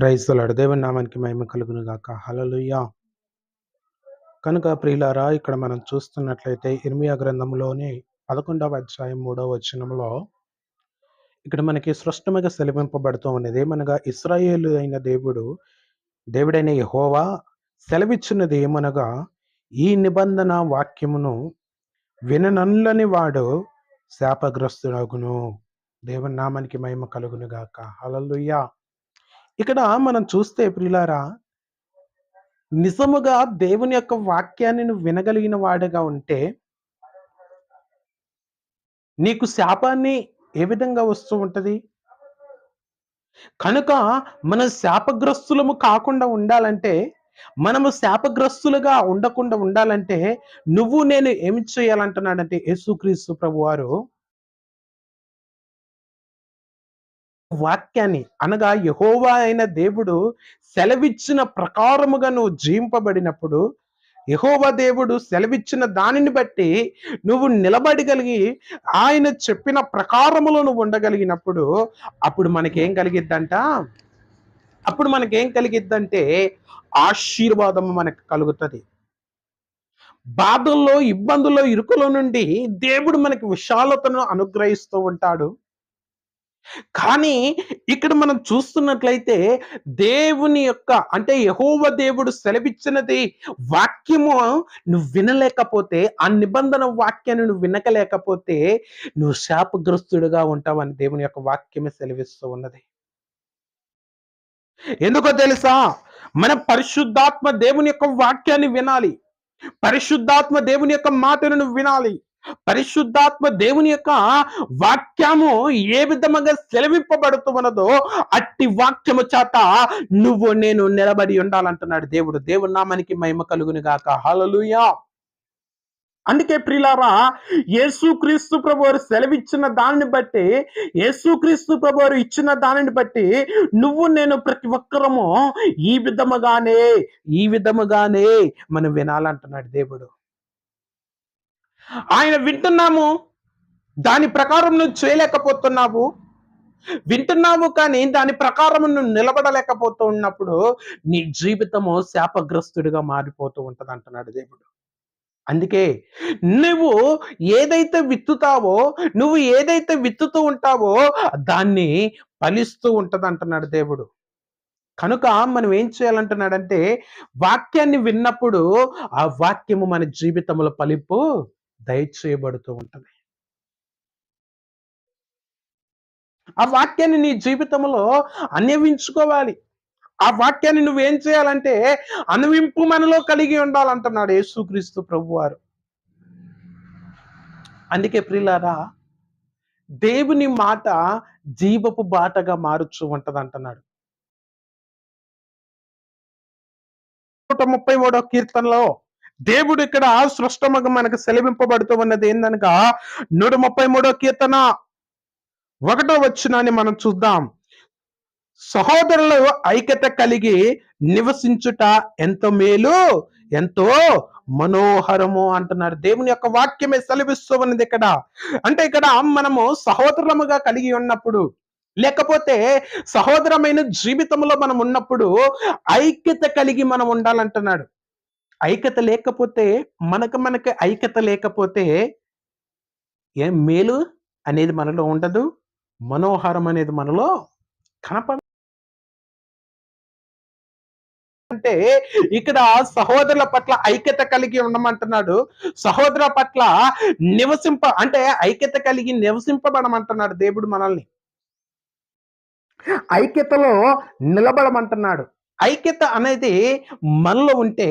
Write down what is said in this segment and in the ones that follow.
క్రైస్తలాడు దేవుని నామానికి మహిమ కలుగును గాక. హలలుయ కనుక ప్రియులారా ఇక్కడ మనం చూస్తున్నట్లయితే ఇర్మియా గ్రంథంలోని పదకొండవ అధ్యాయం మూడవ వచనంలో ఇక్కడ మనకి స్పష్టంగా సెలవింపబడుతూ ఉన్నది. ఏమనగా ఇస్రాయేలు అయిన దేవుడు దేవుడైన యహోవా సెలవిచ్చినది ఏమనగా ఈ నిబంధన వాక్యమును విననల్లని వాడు శాపగ్రస్తుడగును. దేవుని నామానికి మహిమ కలుగును గాక. హలలుయ్యా ఇక్కడ మనం చూస్తే ప్రియులారా నిజముగా దేవుని యొక్క వాక్యాన్ని నువ్వు వినగలిగిన వాడుగా ఉంటే నీకు శాపాన్ని ఏ విధంగా వస్తూ ఉంటుంది? కనుక మన శాపగ్రస్తులము కాకుండా ఉండాలంటే మనము శాపగ్రస్తులుగా ఉండకుండా ఉండాలంటే నువ్వు నేను ఏమి చేయాలంటున్నాడంటే యేసుక్రీస్తు ప్రభు వారు వాక్యాన్ని అనగా యహోవా అయిన దేవుడు సెలవిచ్చిన ప్రకారముగా నువ్వు జీవింపబడినప్పుడు యహోవా దేవుడు సెలవిచ్చిన దానిని బట్టి నువ్వు నిలబడగలిగి ఆయన చెప్పిన ప్రకారములో నువ్వు ఉండగలిగినప్పుడు అప్పుడు మనకేం కలిగిద్దంట? అప్పుడు మనకేం కలిగిద్దంటే ఆశీర్వాదం మనకు కలుగుతుంది. బాధల్లో ఇబ్బందుల్లో ఇరుకుల నుండి దేవుడు మనకి విశాలతను అనుగ్రహిస్తూ ఉంటాడు. కానీ ఇక్కడ మనం చూస్తున్నట్లయితే దేవుని యొక్క అంటే యహోవ దేవుడు సెలవిచ్చినది వాక్యము నువ్వు వినలేకపోతే ఆ నిబంధన వాక్యాన్ని నువ్వు వినకలేకపోతే నువ్వు శాపగ్రస్తుడుగా ఉంటావని దేవుని యొక్క వాక్యమే సెలవిస్తూ ఉన్నది. ఎందుకో తెలుసా? మన పరిశుద్ధాత్మ దేవుని యొక్క వాక్యాన్ని వినాలి. పరిశుద్ధాత్మ దేవుని యొక్క మాటను వినాలి. పరిశుద్ధాత్మ దేవుని యొక్క వాక్యము ఏ విధముగా సెలవింపబడుతున్నదో అట్టి వాక్యము చేత నువ్వు నేను నిలబడి ఉండాలంటున్నాడు దేవుడు. దేవుడు నామానికి మహిమ కలుగుని గాక. హలలుయా అందుకే ప్రిలారా యేసుక్రీస్తు ప్రభువారు సెలవిచ్చిన దానిని బట్టి యేసుక్రీస్తు ప్రభువారు ఇచ్చిన దానిని బట్టి నువ్వు నేను ప్రతి ఒక్కరము ఈ విధముగానే ఈ విధముగానే మనం వినాలంటున్నాడు దేవుడు. ఆయన వింటున్నాము. దాని ప్రకారం నువ్వు చేయలేకపోతున్నావు. వింటున్నావు కానీ దాని ప్రకారం నువ్వు నిలబడలేకపోతూ ఉన్నప్పుడు నీ జీవితము శాపగ్రస్తుడిగా మారిపోతూ ఉంటుంది అంటున్నాడు దేవుడు. అందుకే నువ్వు ఏదైతే విత్తుతావో నువ్వు ఏదైతే విత్తుతూ ఉంటావో దాన్ని ఫలిస్తూ ఉంటుంది అంటున్నాడు దేవుడు. కనుక మనం ఏం చేయాలంటున్నాడంటే వాక్యాన్ని విన్నప్పుడు ఆ వాక్యము మన జీవితంలో ఫలింపు దయచేయబడుతూ ఉంటుంది. ఆ వాక్యాన్ని నీ జీవితంలో అన్యవించుకోవాలి. ఆ వాక్యాన్ని నువ్వేం చేయాలంటే అనువింపు మనలో కలిగి ఉండాలంటున్నాడు యేసుక్రీస్తు ప్రభు వారు అందుకే ప్రిలారా దేవుని మాట జీవపు బాటగా మారుచు ఉంటది అంటున్నాడు నూట ముప్పై మూడో కీర్తనలో దేవుడు ఇక్కడ సృష్టముగా మనకు సెలవింపబడుతూ ఉన్నది ఏందనగా నూట ముప్పై మూడో కీర్తన ఒకటో వచ్చినాన్ని మనం చూద్దాం. సహోదరులు ఐక్యత కలిగి నివసించుట ఎంతో మేలు ఎంతో మనోహరము అంటున్నారు. దేవుని యొక్క వాక్యమే సెలవిస్తూ ఉన్నది ఇక్కడ. అంటే ఇక్కడ మనము సహోదరముగా కలిగి ఉన్నప్పుడు లేకపోతే సహోదరమైన జీవితంలో మనం ఉన్నప్పుడు ఐక్యత కలిగి మనం ఉండాలంటున్నాడు. ఐక్యత లేకపోతే మనకు మనకి ఐక్యత లేకపోతే ఏం మేలు అనేది మనలో ఉండదు. మనోహరం అనేది మనలో కనపడ అంటే ఇక్కడ సహోదరుల పట్ల ఐక్యత కలిగి ఉండమంటున్నాడు. సహోదరుల పట్ల నివసింప అంటే ఐక్యత కలిగి నివసింపబడమంటున్నాడు దేవుడు మనల్ని. ఐక్యతలో నిలబడమంటున్నాడు. ఐక్యత అనేది మనలో ఉంటే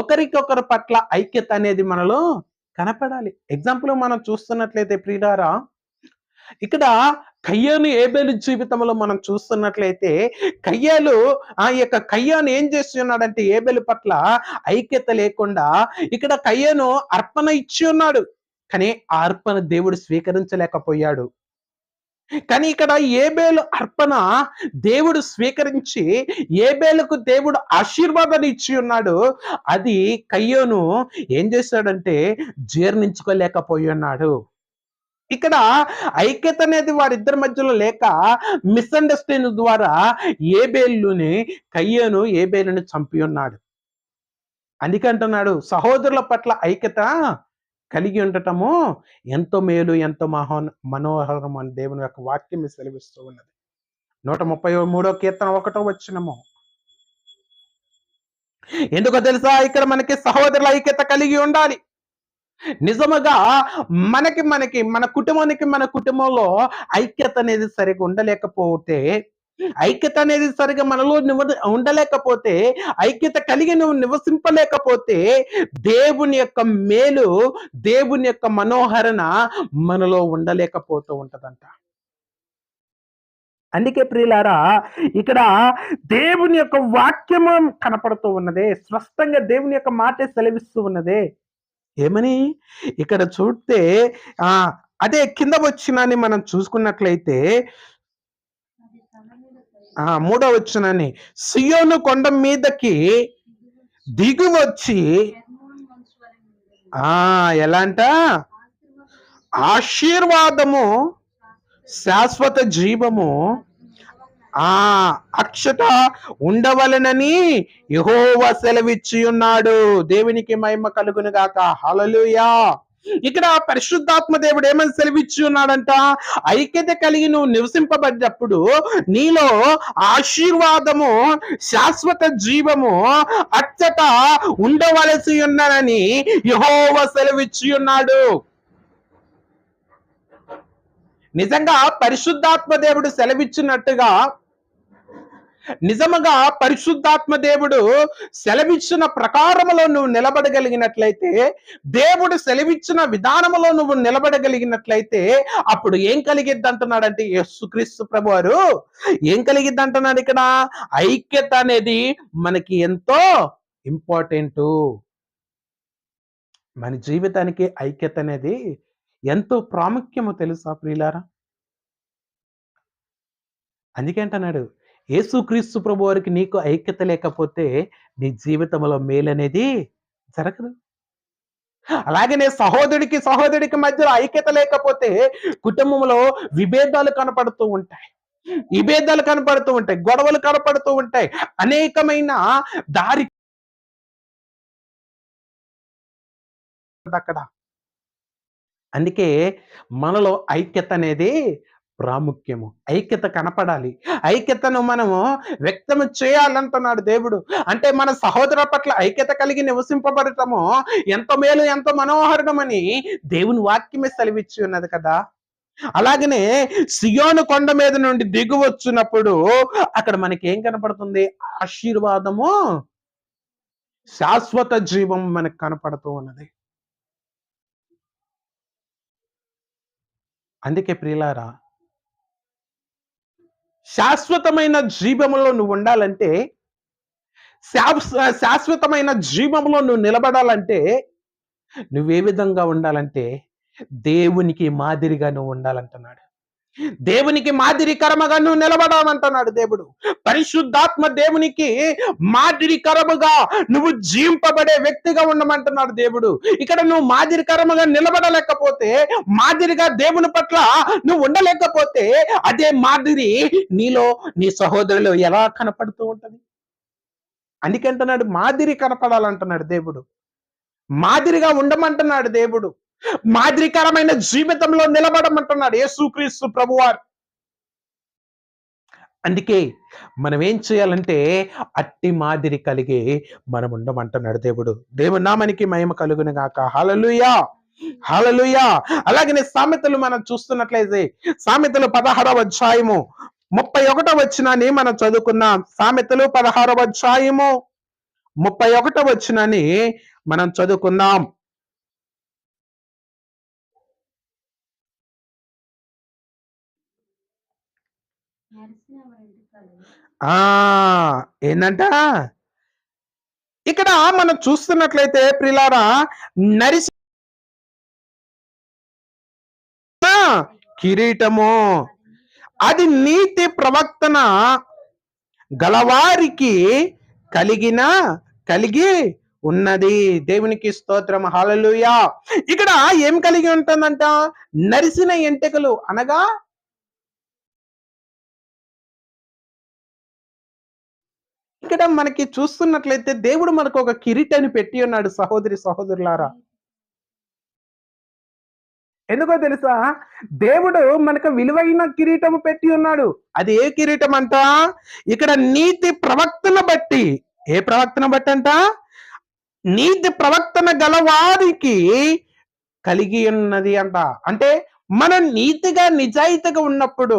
ఒకరికొకరి పట్ల ఐక్యత అనేది మనలో కనపడాలి. ఎగ్జాంపుల్ మనం చూస్తున్నట్లయితే ప్రియులారా ఇక్కడ కయ్యాను ఏబేలు జీవితంలో మనం చూస్తున్నట్లయితే కయ్యాలు ఆ యొక్క కయ్యాను ఏం చేస్తున్నాడంటే ఏబేలు పట్ల ఐక్యత లేకుండా ఇక్కడ కయ్యను అర్పణ ఇచ్చి ఉన్నాడు. కానీ ఆ అర్పణ దేవుడు స్వీకరించలేకపోయాడు. కానీ ఇక్కడ ఏబేలు అర్పణ దేవుడు స్వీకరించి ఏబేలకు దేవుడు ఆశీర్వాదాన్ని ఇచ్చి ఉన్నాడు. అది కయ్యోను ఏం చేశాడంటే జీర్ణించుకోలేకపోయి ఉన్నాడు. ఇక్కడ ఐక్యత అనేది వారిద్దరి మధ్యలో లేక మిస్అండర్స్టాండింగ్ ద్వారా ఏబేలుని కయ్యోను ఏబేలుని చంపి ఉన్నాడు. అందుకంటున్నాడు సహోదరుల పట్ల ఐక్యత కలిగి ఉండటము ఎంతో మేలు ఎంతో మహో మనోహరం అని దేవుని యొక్క వాక్యం సెలవిస్తూ ఉన్నది. నూట ముప్పై మూడో కీర్తన ఒకటో వచ్చినము ఎందుకో తెలుసా? ఇక్కడ మనకి సహోదరుల ఐక్యత కలిగి ఉండాలి. నిజముగా మనకి మనకి మన కుటుంబానికి మన కుటుంబంలో ఐక్యత అనేది సరిగా ఉండలేకపోతే ఐక్యత అనేది సరిగా మనలో నివ- ఉండలేకపోతే ఐక్యత కలిగి నువ్వు నివసింపలేకపోతే దేవుని యొక్క మేలు దేవుని యొక్క మనోహరణ మనలో ఉండలేకపోతూ ఉంటదంట. అందుకే ప్రియులారా ఇక్కడ దేవుని యొక్క వాక్యము కనపడుతూ ఉన్నదే స్పష్టంగా దేవుని యొక్క మాటే సెలవిస్తూ ఉన్నదే. ఏమని? ఇక్కడ చూస్తే ఆ అదే కింద వచ్చినని మనం చూసుకున్నట్లయితే మూడో వచ్చినని సియోను కొండ మీదకి దిగువచ్చి ఆ ఎలా అంట ఆశీర్వాదము శాశ్వత జీవము ఆ అక్షత ఉండవలనని యహోవ సెలవిచ్చి ఉన్నాడు దేవునికి మహిమ కలుగును గాక ఇక్కడ పరిశుద్ధాత్మ దేవుడు ఏమని సెలవిచ్చి ఉన్నాడంట ఐక్యత కలిగి నువ్వు నివసింపబడినప్పుడు నీలో ఆశీర్వాదము శాశ్వత జీవము అచ్చట ఉండవలసి ఉన్నానని యహోవ సెలవిచ్చి ఉన్నాడు నిజంగా పరిశుద్ధాత్మ దేవుడు సెలవిచ్చినట్టుగా నిజముగా పరిశుద్ధాత్మ దేవుడు సెలవిచ్చిన ప్రకారములో నువ్వు నిలబడగలిగినట్లయితే దేవుడు సెలవిచ్చిన విధానములో నువ్వు నిలబడగలిగినట్లయితే అప్పుడు ఏం కలిగిద్ది అంటున్నాడంటే యేసుక్రీస్తు ప్రభువారు. ఏం కలిగిద్ది అంటున్నాడు ఇక్కడ? ఐక్యత అనేది మనకి ఎంతో ఇంపార్టెంట్. మన జీవితానికి ఐక్యత అనేది ఎంతో ప్రాముఖ్యము తెలుసా ప్రియులారా? అందుకేంటన్నాడు యేసుక్రీస్తు ప్రభు వారికి నీకు ఐక్యత లేకపోతే నీ జీవితంలో మేలనేది జరగదు. అలాగనే సహోదరుడికి సహోదరుడికి మధ్యలో ఐక్యత లేకపోతే కుటుంబంలో విభేదాలు కనపడుతూ ఉంటాయి. విభేదాలు కనపడుతూ ఉంటాయి గొడవలు కనపడుతూ ఉంటాయి. అనేకమైన దారి అక్కడ. అందుకే మనలో ఐక్యత అనేది ప్రాముఖ్యము. ఐక్యత కనపడాలి. ఐక్యతను మనము వ్యక్తం చేయాలంటున్నాడు దేవుడు. అంటే మన సహోదర పట్ల ఐక్యత కలిగి నివసింపబడటము ఎంతో మేలు ఎంతో మనోహరణమని దేవుని వాక్యమే సెలవిచ్చి ఉన్నది కదా. అలాగనే సియోను కొండ మీద నుండి దిగువచ్చినప్పుడు అక్కడ మనకి ఏం కనపడుతుంది? ఆశీర్వాదము. శాశ్వత జీవం మనకు కనపడుతూ ఉన్నది. అందుకే ప్రియులారా శాశ్వతమైన జీవములో నువ్వు ఉండాలంటే శాశ్వ- శాశ్వతమైన జీవములో నువ్వు నిలబడాలంటే నువ్వే విధంగా ఉండాలంటే దేవునికి మాదిరిగా నువ్వు ఉండాలంటున్నాడు. దేవునికి మాదిరికరముగా నువ్వు నిలబడాలంటున్నాడు దేవుడు. పరిశుద్ధాత్మ దేవునికి మాదిరికరముగా నువ్వు జీవింపబడే వ్యక్తిగా ఉండమంటున్నాడు దేవుడు. ఇక్కడ నువ్వు మాదిరికరముగా నిలబడలేకపోతే మాదిరిగా దేవుని పట్ల నువ్వు ఉండలేకపోతే అదే మాదిరి నీలో నీ సహోదరులు ఎలా కనపడుతూ ఉంటుంది? అందుకంటున్నాడు మాదిరి కనపడాలంటున్నాడు దేవుడు. మాదిరిగా ఉండమంటున్నాడు దేవుడు. మాదిరికరమైన జీవితంలో నిలబడమంటున్నాడు యేసుక్రీస్తు ప్రభువారు. అందుకే మనం ఏం చేయాలంటే అట్టి మాదిరి కలిగి మనం ఉండమంటున్నాడు దేవుడు. దేవుని నామానికి మహిమ కలుగును గాక. హలలుయా హలలుయా అలాగనే సామెతలు మనం చూస్తున్నట్లయితే సామెతలు పదహారవ అధ్యాయము ముప్పై ఒకటో వచ్చినని మనం చదువుకున్నాం సామెతలు పదహారవ అధ్యాయము ముప్పై ఒకటో వచ్చినని మనం చదువుకున్నాం ఆ! ఏంటంట ఇక్కడ మనం చూస్తున్నట్లయితే ప్రిలారా నరిసి కిరీటము. అది నీతి ప్రవక్తన గలవారికి కలిగిన కలిగి ఉన్నది. దేవునికి స్తోత్రం. హాలలుయా ఇక్కడ ఏం కలిగి ఉంటుందంట? నరిసిన ఎంటకలు అనగా ఇక్కడ మనకి చూస్తున్నట్లయితే దేవుడు మనకు ఒక కిరీటాన్ని పెట్టి ఉన్నాడు సహోదరి సహోదరులారా. ఎందుకో తెలుసా? దేవుడు మనకు విలువైన కిరీటము పెట్టి ఉన్నాడు. అది ఏ కిరీటం అంట ఇక్కడ నీతి ప్రవక్తన బట్టి. ఏ ప్రవక్తన బట్టి అంట నీతి ప్రవక్తన గలవారికి కలిగి ఉన్నది అంట. అంటే మనం నీతిగా నిజాయితీగా ఉన్నప్పుడు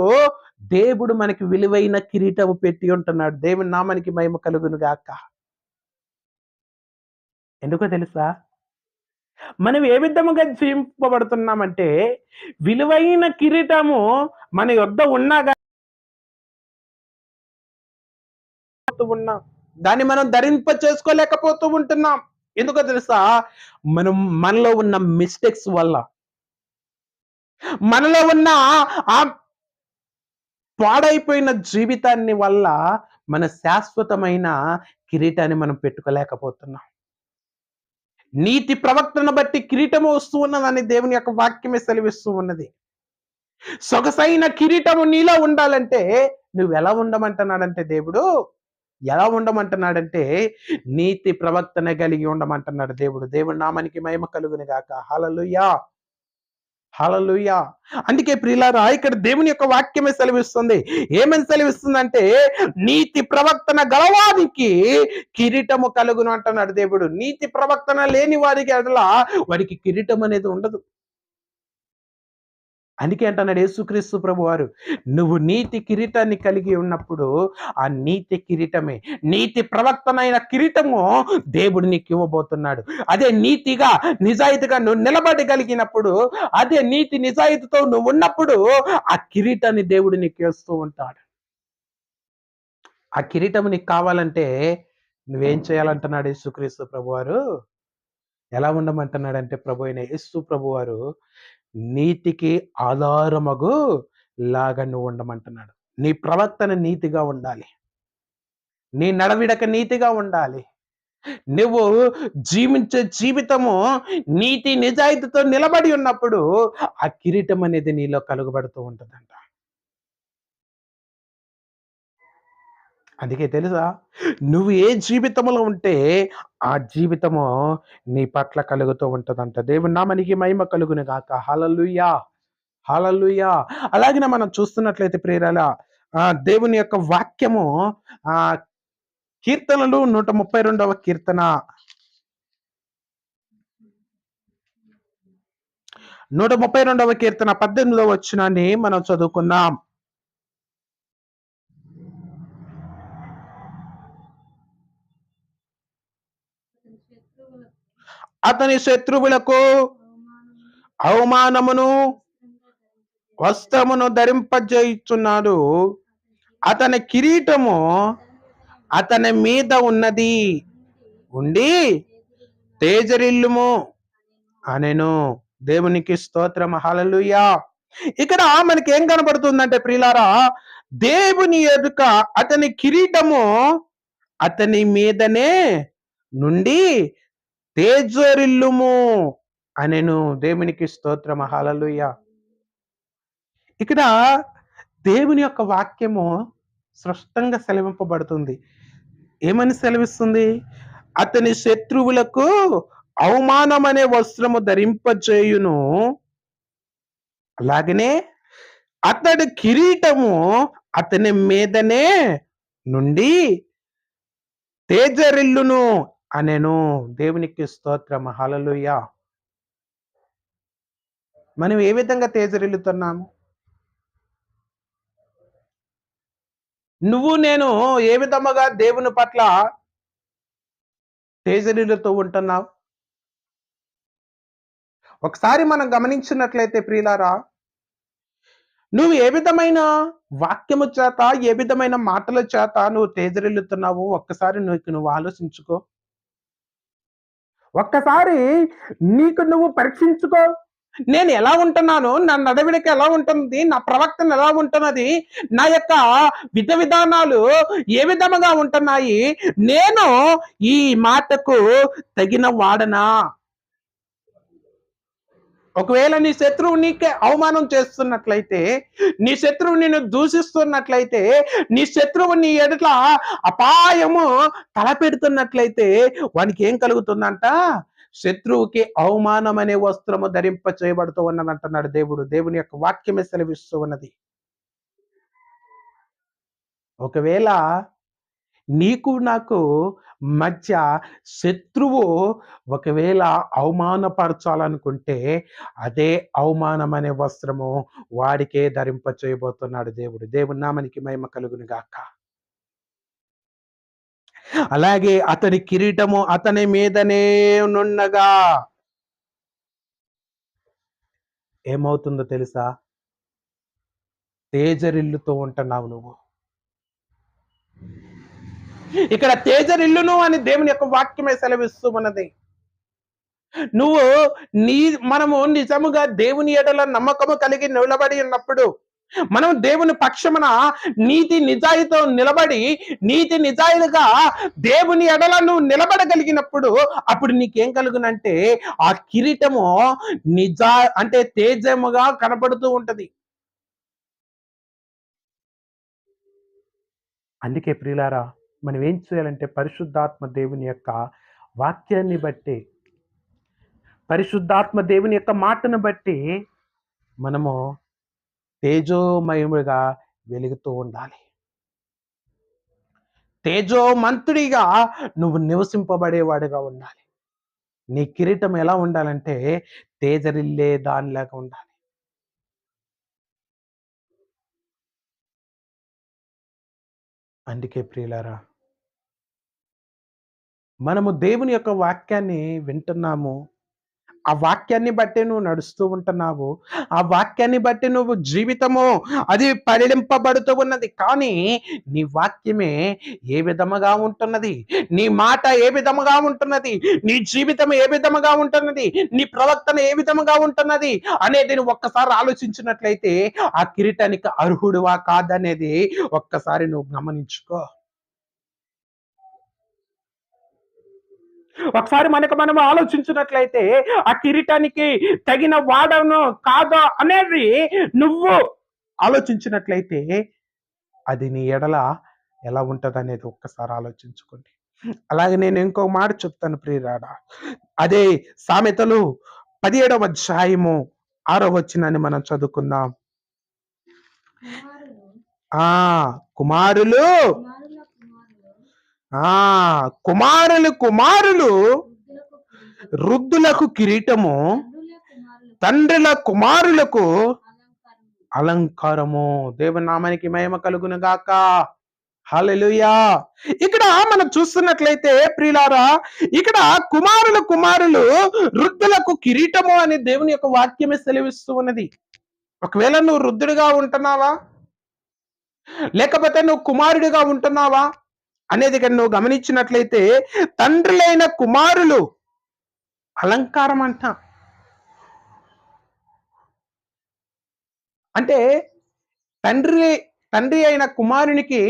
దేవుడు మనకి విలువైన కిరీటము పెట్టి ఉంటున్నాడు. దేవుని నామానికి మహిమ కలుగును గాక. ఎందుకో తెలుసా? మనం ఏ విధముగా జీవింపబడుతున్నామంటే విలువైన కిరీటము మన యొద్ద ఉన్నాగా ఉన్నాం. దాన్ని మనం ధరింప చేసుకోలేకపోతూ ఉంటున్నాం. ఎందుకో తెలుసా? మనం మనలో ఉన్న మిస్టేక్స్ వల్ల. మనలో ఉన్న ఆ పాడైపోయిన జీవితాన్ని వల్ల మన శాశ్వతమైన కిరీటాన్ని మనం పెట్టుకోలేకపోతున్నాం. నీతి ప్రవక్తను బట్టి కిరీటము వస్తూ ఉన్నదని దేవుని యొక్క వాక్యమే సెలవిస్తూ ఉన్నది. సొగసైన కిరీటము నీలో ఉండాలంటే నువ్వు ఎలా ఉండమంటున్నాడంటే దేవుడు? ఎలా ఉండమంటున్నాడంటే నీతి ప్రవర్తన కలిగి ఉండమంటున్నాడు దేవుడు. దేవుడి నామానికి మహిమ కలుగుని గాక. హలలుయా హలలుయా అందుకే ప్రియులారా ఇక్కడ దేవుని యొక్క వాక్యమే సెలవిస్తుంది. ఏమని సెలవిస్తుందంటే నీతి ప్రవక్తన గలవానికి కిరీటము కలుగును అంటున్నాడు దేవుడు. నీతి ప్రవక్తన లేని వారికి అట్లా వారికి కిరీటం అనేది ఉండదు. అందుకే అంటున్నాడు యేసుక్రీస్తు ప్రభు వారు నువ్వు నీతి కిరీటాన్ని కలిగి ఉన్నప్పుడు ఆ నీతి కిరీటమే నీతి ప్రవక్తనైన కిరీటము దేవుడు నీకు ఇవ్వబోతున్నాడు. అదే నీతిగా నిజాయితీగా నువ్వు నిలబడగలిగినప్పుడు అదే నీతి నిజాయితీతో నువ్వు ఉన్నప్పుడు ఆ కిరీటాన్ని దేవుడు నీకు వేస్తూ ఉంటాడు. ఆ కిరీటం నీకు కావాలంటే నువ్వేం చేయాలంటున్నాడు యేసుక్రీస్తు ప్రభువారు? ఎలా ఉండమంటున్నాడంటే ప్రభు అయిన యేసు ప్రభువారు నీతికి ఆధారమగు లాగా నువ్వు ఉండమంటున్నాడు. నీ ప్రవర్తన నీతిగా ఉండాలి. నీ నడవిడక నీతిగా ఉండాలి. నువ్వు జీవించే జీవితము నీతి నిజాయితీతో నిలబడి ఉన్నప్పుడు ఆ కిరీటం అనేది నీలో కలుగబడుతూ ఉంటుందంట. అందుకే తెలుసా? నువ్వు ఏ జీవితంలో ఉంటే ఆ జీవితము నీ పట్ల కలుగుతూ ఉంటుందంట. దేవుని నామనికి మహిమ కలుగును గాక. హలలుయా హలలుయా అలాగే మనం చూస్తున్నట్లయితే ప్రేరాల దేవుని యొక్క వాక్యము ఆ కీర్తనలు నూట ముప్పై రెండవ కీర్తన. నూట ముప్పై రెండవ కీర్తన పద్దెనిమిదవ వచ్చినాన్ని మనం చదువుకున్నాం అతని శత్రువులకు అవమానమును వస్త్రమును ధరింపజేయుచున్నాడు. అతని కిరీటము అతని మీద ఉన్నది. ఉండి తేజరిల్లుము అనెను. దేవునికి స్తోత్రం హల్లెలూయా. ఇక్కడ మనకి ఏం కనబడుతుందంటే ప్రియులారా దేవుని ఎదుక అతని కిరీటము అతని మీదనే నుండి తేజోరిల్లుము అనెను దేవునికి స్తోత్రం. హల్లెలూయా. ఇక్కడ దేవుని యొక్క వాక్యము స్పష్టంగా సెలవింపబడుతుంది. ఏమని సెలవిస్తుంది? అతని శత్రువులకు అవమానం అనే వస్త్రము ధరింపచేయును అలాగనే అతడి కిరీటము అతని మీదనే నుండి తేజరిల్లును. అనెను దేవునికి స్తోత్రం హలలుయ మనం ఏ విధంగా తేజరిల్లుతున్నాము? నువ్వు నేను ఏ విధముగా దేవుని పట్ల తేజరిల్లుతూ ఉంటున్నావు? ఒకసారి మనం గమనించినట్లయితే ప్రియులారా నువ్వు ఏ విధమైన వాక్యము చేత ఏ విధమైన మాటల చేత నువ్వు తేజరిల్లుతున్నావు ఒక్కసారి నువ్వు నువ్వు ఆలోచించుకో. ఒక్కసారి నీకు నువ్వు పరీక్షించుకో. నేను ఎలా ఉంటున్నాను నా నడవిడిక ఎలా ఉంటుంది నా ప్రవర్తన ఎలా ఉంటున్నది నా యొక్క విధ విధానాలు ఏ విధముగా ఉంటున్నాయి నేను ఈ మాటకు తగిన వాడనా? ఒకవేళ నీ శత్రువు నీకే అవమానం చేస్తున్నట్లయితే నీ శత్రువు నిన్ను దూషిస్తున్నట్లయితే నీ శత్రువు నీ ఎడట్ల అపాయము తలపెడుతున్నట్లయితే వానికి ఏం కలుగుతుందంట? శత్రువుకి అవమానం అనే వస్త్రము ధరింప చేయబడుతూ ఉన్నది అంటున్నాడు దేవుడు. దేవుని యొక్క వాక్యమే సెలవిస్తూ ఉన్నది. ఒకవేళ నీకు నాకు మధ్య శత్రువు ఒకవేళ అవమానపరచాలనుకుంటే అదే అవమానం అనే వస్త్రము వాడికే ధరింప చేయబోతున్నాడు దేవుడు. దేవుడి నామనికి మహిమ కలుగును గాక అలాగే అతని కిరీటము అతని మీదనే నున్నగా. ఏమవుతుందో తెలుసా? తేజరిల్లుతో ఉంటున్నావు నువ్వు. ఇక్కడ తేజరిల్లును అని దేవుని యొక్క వాక్యమే సెలవిస్తూ ఉన్నది నువ్వు నీ మనము నిజముగా దేవుని ఎడల నమ్మకము కలిగి నిలబడి ఉన్నప్పుడు మనం దేవుని పక్షమున నీతి నిజాయితో నిలబడి నీతి నిజాయితీగా దేవుని ఎడల నువ్వు నిలబడగలిగినప్పుడు అప్పుడు నీకేం కలుగునంటే ఆ కిరీటము నిజా అంటే తేజముగా కనపడుతూ ఉంటది. అందుకే ప్రియులారా మనం ఏం చేయాలంటే పరిశుద్ధాత్మ దేవుని యొక్క వాక్యాన్ని బట్టి పరిశుద్ధాత్మ దేవుని యొక్క మాటను బట్టి మనము తేజోమయముగా వెలుగుతూ ఉండాలి. తేజోమంతుడిగా నువ్వు నివసింపబడేవాడుగా ఉండాలి. నీ కిరీటం ఎలా ఉండాలంటే తేజరిల్లే దానిలాగా ఉండాలి. అందుకే ప్రియులారా మనము దేవుని యొక్క వాక్యాన్ని వింటున్నాము. ఆ వాక్యాన్ని బట్టి నువ్వు నడుస్తూ ఉంటున్నావు. ఆ వాక్యాన్ని బట్టి నువ్వు జీవితము అది పరిలింపబడుతూ ఉన్నది. కానీ నీ వాక్యమే ఏ విధముగా ఉంటున్నది? నీ మాట ఏ విధముగా ఉంటున్నది? నీ జీవితం ఏ విధముగా ఉంటున్నది? నీ ప్రవర్తన ఏ విధముగా ఉంటున్నది? అనేది నువ్వు ఒక్కసారి ఆలోచించినట్లయితే ఆ కిరీటానికి అర్హుడువా కాదనేది ఒక్కసారి నువ్వు గమనించుకో. ఒకసారి మనకు మనం ఆలోచించినట్లయితే ఆ కిరీటానికి తగిన వాడను కాదా అనేది నువ్వు ఆలోచించినట్లయితే అది నీ ఎడల ఎలా ఉంటది అనేది ఒక్కసారి ఆలోచించుకోండి. అలాగే నేను ఇంకో మాట చెప్తాను ప్రియరాడ. అదే సామెతలు పదిహేడవ అధ్యాయము ఆరో వచ్చినని మనం చదువుకుందాం. ఆ కుమారులు. ఆ కుమారులు కుమారులు వృద్ధులకు కిరీటము తండ్రుల కుమారులకు అలంకారము. దేవుని నామానికి మహిమ కలుగును గాక. హల్లెలూయా. ఇక్కడ మనం చూస్తున్నట్లయితే ప్రియులారా ఇక్కడ కుమారులు కుమారులు వృద్ధులకు కిరీటము అని దేవుని యొక్క వాక్యమే సెలవిస్తూ ఉన్నది. ఒకవేళ నువ్వు వృద్ధుడిగా ఉంటున్నావా? లేకపోతే నువ్వు కుమారుడిగా ఉంటున్నావా? అనేది కానీ నువ్వు గమనించినట్లయితే తండ్రులైన కుమారులు అలంకారం అంట. అంటే తండ్రి తండ్రి అయిన కుమారునికి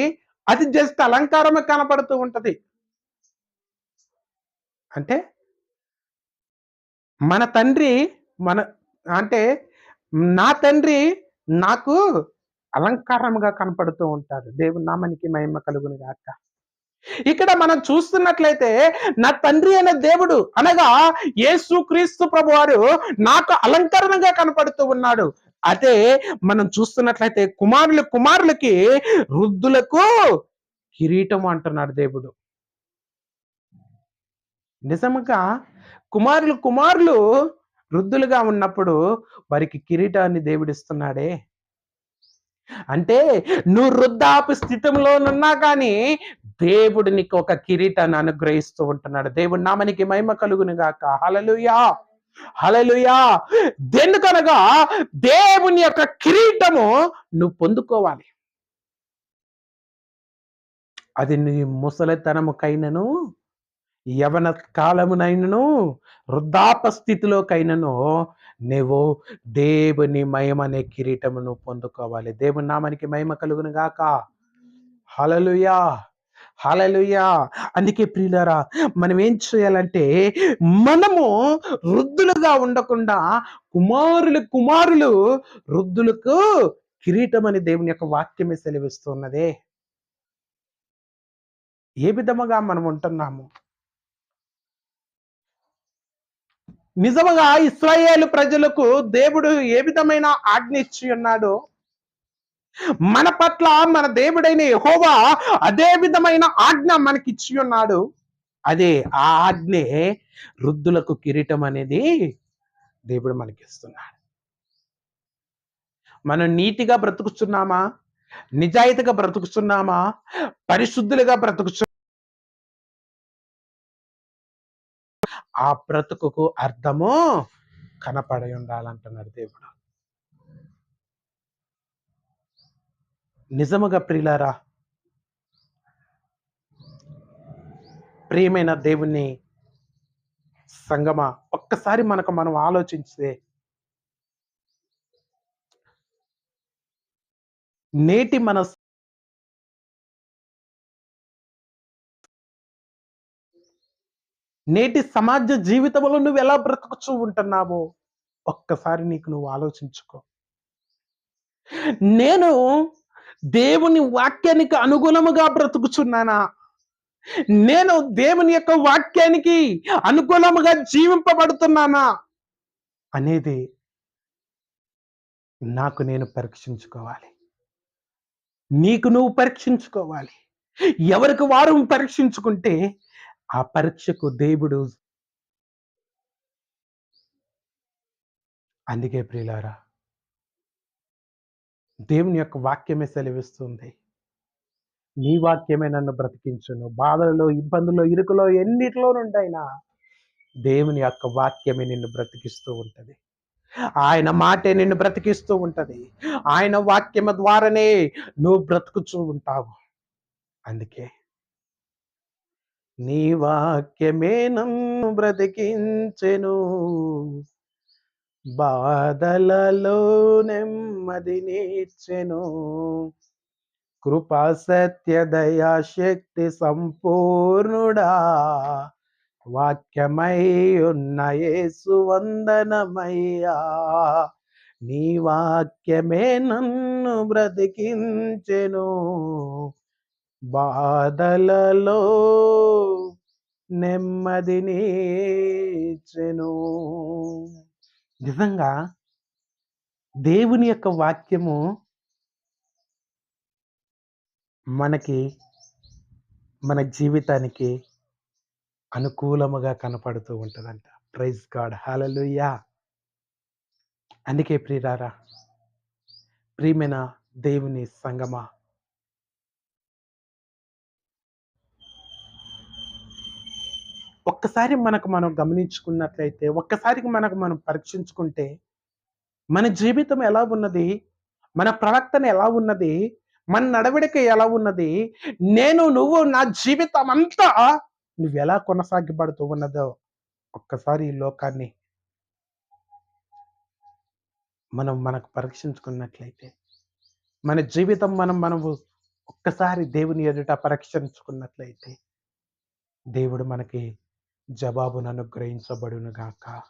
అది జస్ట్ అలంకారమే కనపడుతూ ఉంటది. అంటే మన తండ్రి మన అంటే నా తండ్రి నాకు అలంకారంగా కనపడుతూ ఉంటాడు. దేవుని నామానికి మహిమ కలుగును గాక. ఇక్కడ మనం చూస్తున్నట్లయితే నా తండ్రి అనే దేవుడు అనగా యేసు క్రీస్తు ప్రభు వారు నాకు అలంకరణగా కనపడుతూ ఉన్నాడు. అదే మనం చూస్తున్నట్లయితే కుమారులు కుమారులకి వృద్ధులకు కిరీటం అంటున్నాడు దేవుడు. నిజముగా కుమారులు కుమారులు వృద్ధులుగా ఉన్నప్పుడు వారికి కిరీటాన్ని దేవుడిస్తున్నాడే అంటే నువ్వు వృద్ధాపు స్థితిలోనున్నా కానీ దేవుడు నీకు ఒక కిరీటాన్ని అనుగ్రహిస్తూ ఉంటున్నాడు. దేవుడి నామనికి మహిమ కలుగును గాక. హలలుయా హలలుయా దేనికనగా దేవుని యొక్క కిరీటము నువ్వు పొందుకోవాలి. అది నీ ముసలితనముకైనను యవన కాలమునైనను వృద్ధాప స్థితిలోకైనను నువ్వు దేవుని మహిమనే కిరీటమును పొందుకోవాలి. దేవుని నామానికి మహిమ కలుగును గాక. హలలుయా హలలుయా అందుకే ప్రియులరా మనం ఏం చేయాలంటే మనము వృద్ధులుగా ఉండకుండా కుమారులు కుమారులు వృద్ధులకు కిరీటం అని దేవుని యొక్క వాక్యమే సెలవిస్తున్నదే. ఏ విధముగా మనం ఉంటున్నాము? నిజముగా ఇస్రాయేల్ ప్రజలకు దేవుడు ఏ విధమైన ఆజ్ఞ ఇచ్చి ఉన్నాడు? మన పట్ల మన దేవుడైన యహోవా అదే విధమైన ఆజ్ఞ మనకిచ్చి ఉన్నాడు. అదే ఆ ఆజ్ఞే వృద్ధులకు కిరీటం అనేది దేవుడు మనకి ఇస్తున్నాడు మనం నీతిగా బ్రతుకుతున్నామా? నిజాయితీగా బ్రతుకుతున్నామా? పరిశుద్ధులుగా బ్రతుకుతు ఆ బ్రతుకుకు అర్థము కనపడి ఉండాలంటున్నాడు దేవుడు. నిజముగా ప్రియులారా ప్రియమైన దేవుని సంగమ ఒక్కసారి మనకు మనం ఆలోచిస్తే నేటి మన నేటి సమాజ జీవితంలో నువ్వు ఎలా బ్రతుకుచూ ఉంటున్నావో ఒక్కసారి నీకు నువ్వు ఆలోచించుకో. నేను దేవుని వాక్యానికి అనుగుణముగా బ్రతుకుచున్నానా? నేను దేవుని యొక్క వాక్యానికి అనుకూలముగా జీవింపబడుతున్నానా? అనేది నాకు నేను పరీక్షించుకోవాలి. నీకు నువ్వు పరీక్షించుకోవాలి. ఎవరికి వారు పరీక్షించుకుంటే ఆ పరీక్షకు దేవుడు అందుకే ప్రియులారా దేవుని యొక్క వాక్యమే సెలవిస్తుంది. నీ వాక్యమే నన్ను బ్రతికించును. బాధలలో ఇబ్బందుల్లో ఇరుకులో ఎన్నిటిలో నుండైనా దేవుని యొక్క వాక్యమే నిన్ను బ్రతికిస్తూ ఉంటుంది. ఆయన మాటే నిన్ను బ్రతికిస్తూ ఉంటుంది. ఆయన వాక్యము ద్వారానే నువ్వు బ్రతుకుచూ ఉంటావు. అందుకే నీ వాక్యమే నన్ను బ్రతికించెను. బాధలలో నెమ్మది నీచెను కృపా సత్య దయా శక్తి సంపూర్ణుడా. వాక్యమై ఉన్న యేసు వందనమయ్యా. నీ వాక్యమే నన్ను బ్రతికించెను. బాధలలో నెమ్మదినిచెను నిజంగా దేవుని యొక్క వాక్యము మనకి మన జీవితానికి అనుకూలముగా కనపడుతూ ఉంటుందంట. ప్రైజ్ గాడ్ హాలలుయా అందుకే ప్రియురారా ప్రియమైన దేవుని సంగమా ఒక్కసారి మనకు మనం గమనించుకున్నట్లయితే ఒక్కసారికి మనకు మనం పరీక్షించుకుంటే మన జీవితం ఎలా ఉన్నది? మన ప్రవర్తన ఎలా ఉన్నది? మన నడవడిక ఎలా ఉన్నది? నేను నువ్వు నా జీవితం అంతా నువ్వు ఎలా కొనసాగిపడుతూ ఉన్నదో ఒక్కసారి ఈ లోకాన్ని మనం మనకు పరీక్షించుకున్నట్లయితే మన జీవితం మనం మనము ఒక్కసారి దేవుని ఎదుట పరీక్షించుకున్నట్లయితే దేవుడు మనకి జవాబును అనుగ్రహించబడును గాక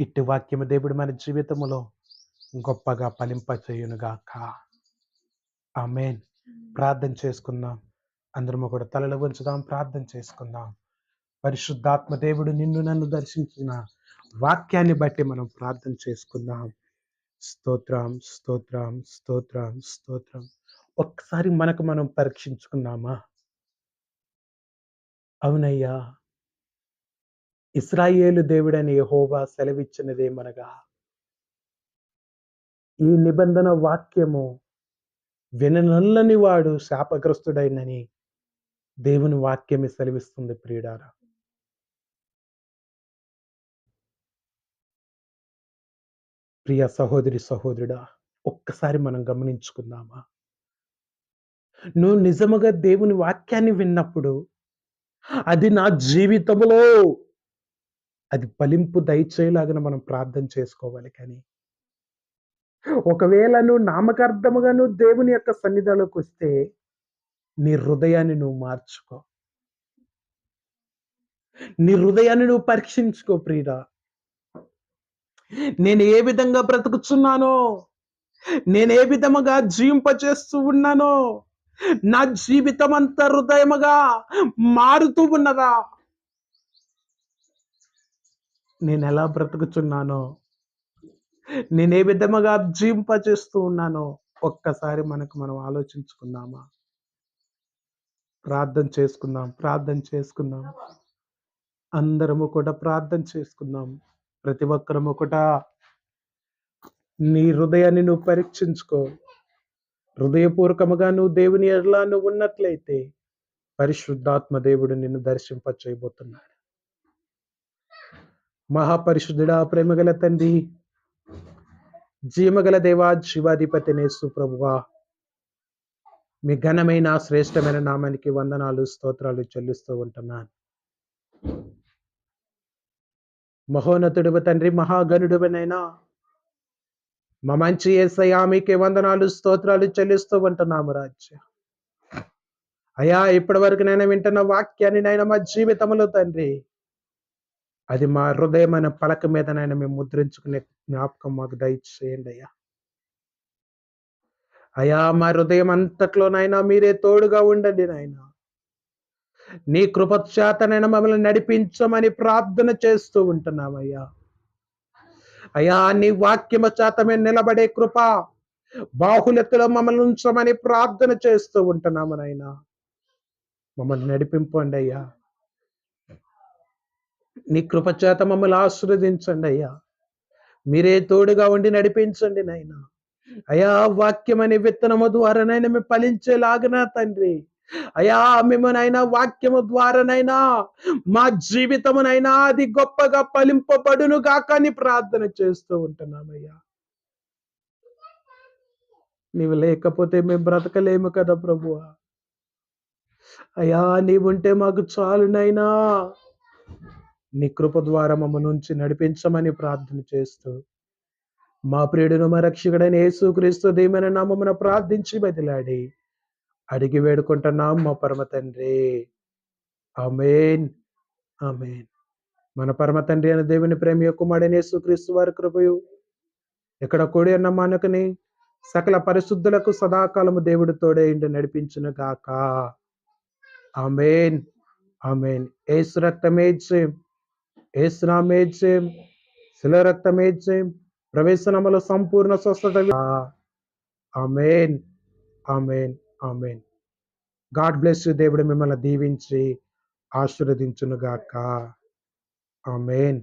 ఇట్టి వాక్యము దేవుడు మన జీవితములో గొప్పగా ఫలింపచేయును గాక ఆమెన్. ప్రార్థన చేసుకుందాం. అందరము కూడా తలలో ఉంచుదాం ప్రార్థన చేసుకుందాం. పరిశుద్ధాత్మ దేవుడు నిన్ను నన్ను దర్శించిన వాక్యాన్ని బట్టి మనం ప్రార్థన చేసుకుందాం. స్తోత్రం స్తోత్రం స్తోత్రం స్తోత్రం. ఒక్కసారి మనకు మనం పరీక్షించుకుందామా? అవునయ్యా. ఇస్రాయేలు దేవుడని యహోవా సెలవిచ్చినదేమనగా ఈ నిబంధన వాక్యము విననల్లని వాడు శాపగ్రస్తుడైనని దేవుని వాక్యమే సెలవిస్తుంది ప్రియుడారా. ప్రియ సహోదరి సహోదరుడా ఒక్కసారి మనం గమనించుకుందామా? నువ్వు నిజముగా దేవుని వాక్యాన్ని విన్నప్పుడు అది నా జీవితంలో అది ఫలింపు దయచేలాగా మనం ప్రార్థన చేసుకోవాలి కానీ ఒకవేళ నువ్వు నామకార్థముగా నువ్వు దేవుని యొక్క సన్నిధిలోకి వస్తే నీ హృదయాన్ని నువ్వు మార్చుకో. నీ హృదయాన్ని నువ్వు పరీక్షించుకో ప్రియుడా. నేను ఏ విధంగా బ్రతుకుతున్నానో నేను ఏ విధముగా జీవింపచేస్తూ ఉన్నానో నా జీవితం అంతా హృదయముగా మారుతూ ఉన్నదా? నేను ఎలా బ్రతుకుతున్నానో నేను ఏ విధముగా జీవింపచేస్తూ ఉన్నానో ఒక్కసారి మనకు మనం ఆలోచించుకుందామా? ప్రార్థన చేసుకుందాం ప్రార్థన చేసుకుందాం. అందరము కూడా ప్రార్థన చేసుకుందాం. ప్రతి ఒక్కరము కూడా నీ హృదయాన్ని నువ్వు పరీక్షించుకో. హృదయపూర్వకముగా నువ్వు దేవుని ఎడలా నువ్వు ఉన్నట్లయితే పరిశుద్ధాత్మ దేవుడు నిన్ను దర్శింప చేయబోతున్నాడు మహాపరిశుద్ధుడా ప్రేమగల తండ్రి జీమగల దేవా శివాధిపతి నేసు ప్రభువా. మీ ఘనమైన శ్రేష్టమైన నామానికి వందనాలు స్తోత్రాలు చెల్లిస్తూ ఉంటున్నాను. మహోన్నతుడు తండ్రి మహాగనుడువనైనా మా మంచి ఏసయ్యా మీకే వందనాలు స్తోత్రాలు చెల్లిస్తూ ఉంటున్నాము రాజ్య అయా ఇప్పటి వరకు నేను వింటున్న వాక్యాన్ని నైనా మా జీవితంలో తండ్రి అది మా హృదయమైన పలక మీద నైనా మేము ముద్రించుకునే జ్ఞాపకం మాకు దయచేయండి అయ్యా. అయా మా హృదయం అంతట్లోనైనా మీరే తోడుగా ఉండండి నాయన. నీ కృపచేతనైనా మమ్మల్ని నడిపించమని ప్రార్థన చేస్తూ ఉంటున్నామయ్యా అయ్యా. నీ వాక్యమ చేతమే నిలబడే కృప బాహులెత్తులో మమ్మల్ని ఉంచమని ప్రార్థన చేస్తూ ఉంటున్నాము నాయన. మమ్మల్ని నడిపింపండి అయ్యా. నీ కృపచేత మమ్మల్ని ఆశీర్వదించండి అయ్యా. మీరే తోడుగా ఉండి నడిపించండి నాయన. అయా వాక్యం అనే విత్తనము ద్వారానైనా మేము ఫలించేలాగనా తండ్రి. అయా మిమ్మనైనా వాక్యము ద్వారానైనా మా జీవితమునైనా అది గొప్పగా ఫలింపబడును గాకని ప్రార్థన చేస్తూ ఉంటున్నామయ్యా నీవు లేకపోతే మేము బ్రతకలేము కదా ప్రభువా. అయ్యా నీవుంటే మాకు చాలునైనా నీ కృప ద్వారా మమ్మ నుంచి నడిపించమని ప్రార్థన చేస్తూ మా ప్రియుడును మా రక్షకుడైన యేసుక్రీస్తు దేమైన నామమున ప్రార్థించి బదిలాడి అడిగి వేడుకుంటున్నాం మా పరమ తండ్రి. ఆమెన్. అమేన్ మన పరమ తండ్రి అయిన దేవుని ప్రేమ కుమారుడైన యేసుక్రీస్తు వారి కృపయు ఇక్కడ కూడి అన్న మనకుని సకల పరిశుద్ధులకు సదాకాలము దేవుడు తోడే ఇండి నడిపించిన గాక. ఆమెన్. ఆమెన్. ఏసు రక్తమేజ్యం ఏసునామేజ్యం శిలరక్తమేజ్యం ప్రవేశనముల సంపూర్ణ స్వస్థత amen amen amen. God bless దేవుడు మిమ్మల్ని దీవించి ఆశీర్వదించునుగాక. ఆమెన్.